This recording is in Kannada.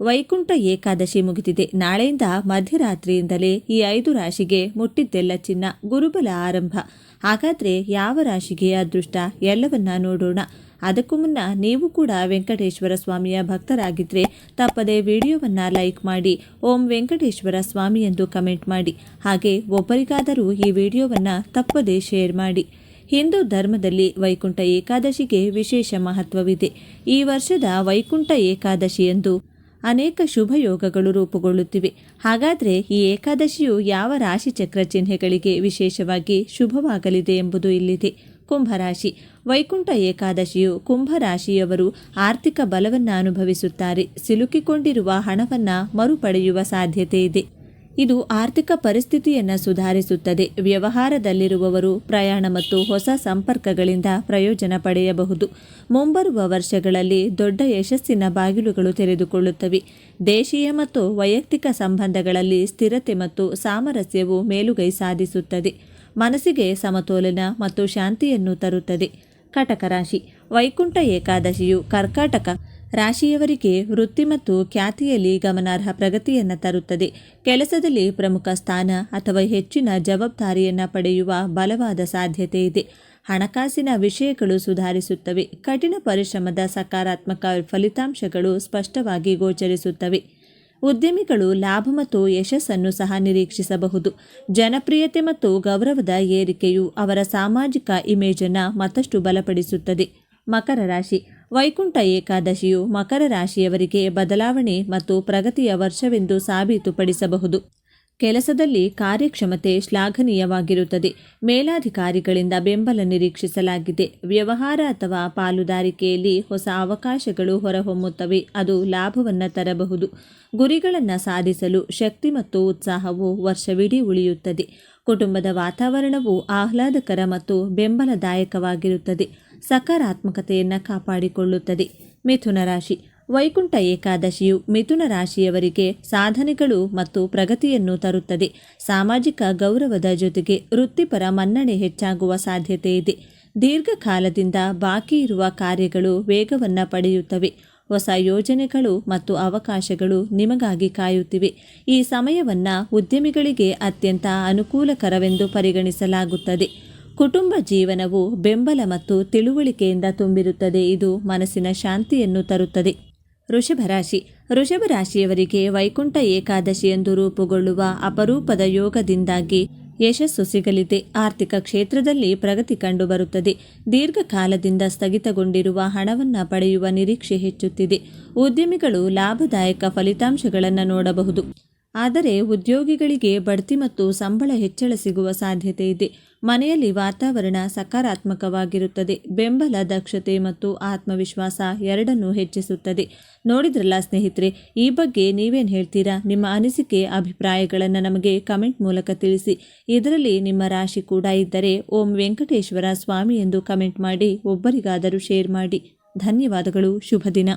ವೈಕುಂಠ ಏಕಾದಶಿ ಮುಗಿದಿದೆ. ನಾಳೆಯಿಂದ ಮಧ್ಯರಾತ್ರಿಯಿಂದಲೇ ಈ ಐದು ರಾಶಿಗೆ ಮುಟ್ಟಿದ್ದೆಲ್ಲ ಚಿನ್ನ ಗುರುಬಲ ಆರಂಭ. ಹಾಗಾದ್ರೆ ಯಾವ ರಾಶಿಗೆ ಅದೃಷ್ಟ? ಎಲ್ಲವನ್ನ ನೋಡೋಣ. ಅದಕ್ಕೂ ಮುನ್ನ ನೀವು ಕೂಡ ವೆಂಕಟೇಶ್ವರ ಸ್ವಾಮಿಯ ಭಕ್ತರಾಗಿದ್ದರೆ ತಪ್ಪದೆ ವಿಡಿಯೋವನ್ನು ಲೈಕ್ ಮಾಡಿ, ಓಂ ವೆಂಕಟೇಶ್ವರ ಸ್ವಾಮಿ ಎಂದು ಕಮೆಂಟ್ ಮಾಡಿ. ಹಾಗೆ ಒಬ್ಬರಿಗಾದರೂ ಈ ವಿಡಿಯೋವನ್ನು ತಪ್ಪದೆ ಶೇರ್ ಮಾಡಿ. ಹಿಂದೂ ಧರ್ಮದಲ್ಲಿ ವೈಕುಂಠ ಏಕಾದಶಿಗೆ ವಿಶೇಷ ಮಹತ್ವವಿದೆ. ಈ ವರ್ಷದ ವೈಕುಂಠ ಏಕಾದಶಿ ಎಂದು ಅನೇಕ ಶುಭ ಯೋಗಗಳು ರೂಪುಗೊಳ್ಳುತ್ತಿವೆ. ಹಾಗಾದರೆ ಈ ಏಕಾದಶಿಯು ಯಾವ ರಾಶಿ ಚಕ್ರ ಚಿಹ್ನೆಗಳಿಗೆ ವಿಶೇಷವಾಗಿ ಶುಭವಾಗಲಿದೆ ಎಂಬುದು ಇಲ್ಲಿದೆ. ಕುಂಭರಾಶಿ. ವೈಕುಂಠ ಏಕಾದಶಿಯು ಕುಂಭರಾಶಿಯವರು ಆರ್ಥಿಕ ಬಲವನ್ನು ಅನುಭವಿಸುತ್ತಾರೆ. ಸಿಲುಕಿಕೊಂಡಿರುವ ಹಣವನ್ನು ಮರುಪಡೆಯುವ ಸಾಧ್ಯತೆ ಇದೆ. ಇದು ಆರ್ಥಿಕ ಪರಿಸ್ಥಿತಿಯನ್ನು ಸುಧಾರಿಸುತ್ತದೆ. ವ್ಯವಹಾರದಲ್ಲಿರುವವರು ಪ್ರಯಾಣ ಮತ್ತು ಹೊಸ ಸಂಪರ್ಕಗಳಿಂದ ಪ್ರಯೋಜನ ಪಡೆಯಬಹುದು. ಮುಂಬರುವ ವರ್ಷಗಳಲ್ಲಿ ದೊಡ್ಡ ಯಶಸ್ಸಿನ ಬಾಗಿಲುಗಳು ತೆರೆದುಕೊಳ್ಳುತ್ತವೆ. ದೇಶೀಯ ಮತ್ತು ವೈಯಕ್ತಿಕ ಸಂಬಂಧಗಳಲ್ಲಿ ಸ್ಥಿರತೆ ಮತ್ತು ಸಾಮರಸ್ಯವು ಮೇಲುಗೈ ಸಾಧಿಸುತ್ತದೆ. ಮನಸ್ಸಿಗೆ ಸಮತೋಲನ ಮತ್ತು ಶಾಂತಿಯನ್ನು ತರುತ್ತದೆ. ಕಟಕ ರಾಶಿ. ವೈಕುಂಠ ಏಕಾದಶಿಯು ಕರ್ಕಾಟಕ ರಾಶಿಯವರಿಗೆ ವೃತ್ತಿ ಮತ್ತು ಖ್ಯಾತಿಯಲ್ಲಿ ಗಮನಾರ್ಹ ಪ್ರಗತಿಯನ್ನು ತರುತ್ತದೆ. ಕೆಲಸದಲ್ಲಿ ಪ್ರಮುಖ ಸ್ಥಾನ ಅಥವಾ ಹೆಚ್ಚಿನ ಜವಾಬ್ದಾರಿಯನ್ನು ಪಡೆಯುವ ಬಲವಾದ ಸಾಧ್ಯತೆ ಇದೆ. ಹಣಕಾಸಿನ ವಿಷಯಗಳು ಸುಧಾರಿಸುತ್ತವೆ. ಕಠಿಣ ಪರಿಶ್ರಮದ ಸಕಾರಾತ್ಮಕ ಫಲಿತಾಂಶಗಳು ಸ್ಪಷ್ಟವಾಗಿ ಗೋಚರಿಸುತ್ತವೆ. ಉದ್ಯಮಿಗಳು ಲಾಭ ಮತ್ತು ಯಶಸ್ಸನ್ನು ಸಹ ನಿರೀಕ್ಷಿಸಬಹುದು. ಜನಪ್ರಿಯತೆ ಮತ್ತು ಗೌರವದ ಏರಿಕೆಯು ಅವರ ಸಾಮಾಜಿಕ ಇಮೇಜನ್ನು ಮತ್ತಷ್ಟು ಬಲಪಡಿಸುತ್ತದೆ. ಮಕರ ರಾಶಿ. ವೈಕುಂಠ ಏಕಾದಶಿಯು ಮಕರ ರಾಶಿಯವರಿಗೆ ಬದಲಾವಣೆ ಮತ್ತು ಪ್ರಗತಿಯ ವರ್ಷವೆಂದು ಸಾಬೀತುಪಡಿಸಬಹುದು. ಕೆಲಸದಲ್ಲಿ ಕಾರ್ಯಕ್ಷಮತೆ ಶ್ಲಾಘನೀಯವಾಗಿರುತ್ತದೆ. ಮೇಲಾಧಿಕಾರಿಗಳಿಂದ ಬೆಂಬಲ ನಿರೀಕ್ಷಿಸಲಾಗಿದೆ. ವ್ಯವಹಾರ ಅಥವಾ ಪಾಲುದಾರಿಕೆಯಲ್ಲಿ ಹೊಸ ಅವಕಾಶಗಳು ಹೊರಹೊಮ್ಮುತ್ತವೆ. ಅದು ಲಾಭವನ್ನು ತರಬಹುದು. ಗುರಿಗಳನ್ನು ಸಾಧಿಸಲು ಶಕ್ತಿ ಮತ್ತು ಉತ್ಸಾಹವು ವರ್ಷವಿಡೀ ಉಳಿಯುತ್ತದೆ. ಕುಟುಂಬದ ವಾತಾವರಣವು ಆಹ್ಲಾದಕರ ಮತ್ತು ಬೆಂಬಲದಾಯಕವಾಗಿರುತ್ತದೆ. ಸಕಾರಾತ್ಮಕತೆಯನ್ನು ಕಾಪಾಡಿಕೊಳ್ಳುತ್ತದೆ. ಮಿಥುನ ರಾಶಿ. ವೈಕುಂಠ ಏಕಾದಶಿಯು ಮಿಥುನ ರಾಶಿಯವರಿಗೆ ಸಾಧನೆಗಳು ಮತ್ತು ಪ್ರಗತಿಯನ್ನು ತರುತ್ತದೆ. ಸಾಮಾಜಿಕ ಗೌರವದ ಜೊತೆಗೆ ವೃತ್ತಿಪರ ಮನ್ನಣೆ ಹೆಚ್ಚಾಗುವ ಸಾಧ್ಯತೆ ಇದೆ. ದೀರ್ಘಕಾಲದಿಂದ ಬಾಕಿ ಇರುವ ಕಾರ್ಯಗಳು ವೇಗವನ್ನು ಪಡೆಯುತ್ತವೆ. ಹೊಸ ಯೋಜನೆಗಳು ಮತ್ತು ಅವಕಾಶಗಳು ನಿಮಗಾಗಿ ಕಾಯುತ್ತಿವೆ. ಈ ಸಮಯವನ್ನು ಉದ್ಯಮಿಗಳಿಗೆ ಅತ್ಯಂತ ಅನುಕೂಲಕರವೆಂದು ಪರಿಗಣಿಸಲಾಗುತ್ತದೆ. ಕುಟುಂಬ ಜೀವನವು ಬೆಂಬಲ ಮತ್ತು ತಿಳುವಳಿಕೆಯಿಂದ ತುಂಬಿರುತ್ತದೆ. ಇದು ಮನಸ್ಸಿನ ಶಾಂತಿಯನ್ನು ತರುತ್ತದೆ. ವೃಷಭ ರಾಶಿ. ವೃಷಭ ರಾಶಿಯವರಿಗೆ ವೈಕುಂಠ ಏಕಾದಶಿ ಎಂದು ರೂಪುಗೊಳ್ಳುವ ಅಪರೂಪದ ಯೋಗದಿಂದಾಗಿ ಯಶಸ್ಸು ಸಿಗಲಿದೆ. ಆರ್ಥಿಕ ಕ್ಷೇತ್ರದಲ್ಲಿ ಪ್ರಗತಿ ಕಂಡುಬರುತ್ತದೆ. ದೀರ್ಘಕಾಲದಿಂದ ಸ್ಥಗಿತಗೊಂಡಿರುವ ಹಣವನ್ನು ಪಡೆಯುವ ನಿರೀಕ್ಷೆ ಹೆಚ್ಚುತ್ತಿದೆ. ಉದ್ಯಮಿಗಳು ಲಾಭದಾಯಕ ಫಲಿತಾಂಶಗಳನ್ನು ನೋಡಬಹುದು. ಆದರೆ ಉದ್ಯೋಗಿಗಳಿಗೆ ಬಡ್ತಿ ಮತ್ತು ಸಂಬಳ ಹೆಚ್ಚಳ ಸಿಗುವ ಸಾಧ್ಯತೆ ಇದೆ. ಮನೆಯಲ್ಲಿ ವಾತಾವರಣ ಸಕಾರಾತ್ಮಕವಾಗಿರುತ್ತದೆ. ಬೆಂಬಲ, ದಕ್ಷತೆ ಮತ್ತು ಆತ್ಮವಿಶ್ವಾಸ ಎರಡನ್ನೂ ಹೆಚ್ಚಿಸುತ್ತದೆ. ನೋಡಿದ್ರಲ್ಲ ಸ್ನೇಹಿತರೆ, ಈ ಬಗ್ಗೆ ನೀವೇನು ಹೇಳ್ತೀರಾ? ನಿಮ್ಮ ಅನಿಸಿಕೆ, ಅಭಿಪ್ರಾಯಗಳನ್ನು ನಮಗೆ ಕಮೆಂಟ್ ಮೂಲಕ ತಿಳಿಸಿ. ಇದರಲ್ಲಿ ನಿಮ್ಮ ರಾಶಿ ಕೂಡ ಇದ್ದರೆ ಓಂ ವೆಂಕಟೇಶ್ವರ ಸ್ವಾಮಿ ಎಂದು ಕಮೆಂಟ್ ಮಾಡಿ, ಒಬ್ಬರಿಗಾದರೂ ಶೇರ್ ಮಾಡಿ. ಧನ್ಯವಾದಗಳು ಶುಭ ದಿನ